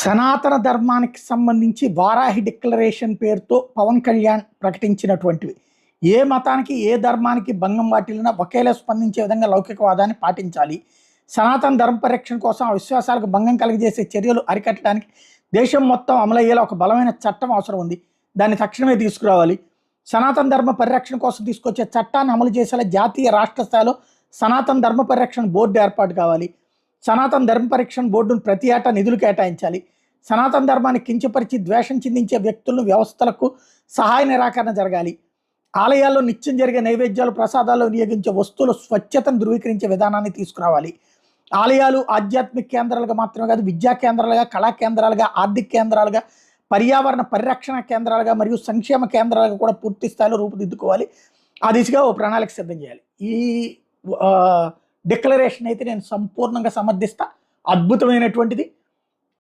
సనాతన ధర్మానికి సంబంధించి వారాహి డిక్లరేషన్ పేరుతో పవన్ కళ్యాణ్ ప్రకటించినటువంటివి. ఏ మతానికి ఏ ధర్మానికి భంగం వాటిల్లినా ఒకేలా స్పందించే విధంగా లౌకికవాదాన్ని పాటించాలి. సనాతన ధర్మ పరిరక్షణ కోసం ఆ విశ్వాసాలకు భంగం కలిగజేసే చర్యలు అరికట్టడానికి దేశం మొత్తం అమలయ్యేలా ఒక బలమైన చట్టం అవసరం ఉంది. దాన్ని తక్షణమే తీసుకురావాలి. సనాతన ధర్మ పరిరక్షణ కోసం తీసుకొచ్చే చట్టాన్ని అమలు చేసేలా జాతీయ రాష్ట్ర స్థాయిలో సనాతన ధర్మ పరిరక్షణ బోర్డు ఏర్పాటు కావాలి. సనాతన ధర్మ పరీక్షణ బోర్డును ప్రతి ఏటా నిధులు కేటాయించాలి. సనాతన ధర్మాన్ని కించపరిచి ద్వేషం చిందించే వ్యక్తులను వ్యవస్థలకు సహాయ నిరాకరణ జరగాలి. ఆలయాల్లో నిత్యం జరిగే నైవేద్యాలు ప్రసాదాల్లో వినియోగించే వస్తువుల స్వచ్ఛతను ధృవీకరించే విధానాన్ని తీసుకురావాలి. ఆలయాలు ఆధ్యాత్మిక కేంద్రాలుగా మాత్రమే కాదు విద్యా కేంద్రాలుగా కళా కేంద్రాలుగా ఆర్థిక కేంద్రాలుగా పర్యావరణ పరిరక్షణ కేంద్రాలుగా మరియు సంక్షేమ కేంద్రాలుగా కూడా పూర్తి స్థాయిలో రూపుదిద్దుకోవాలి. ఆ దిశగా ఓ ప్రణాళిక సిద్ధం చేయాలి. ఈ డిక్లరేషన్ అయితే నేను సంపూర్ణంగా సమర్థిస్తా. అద్భుతమైనటువంటిది.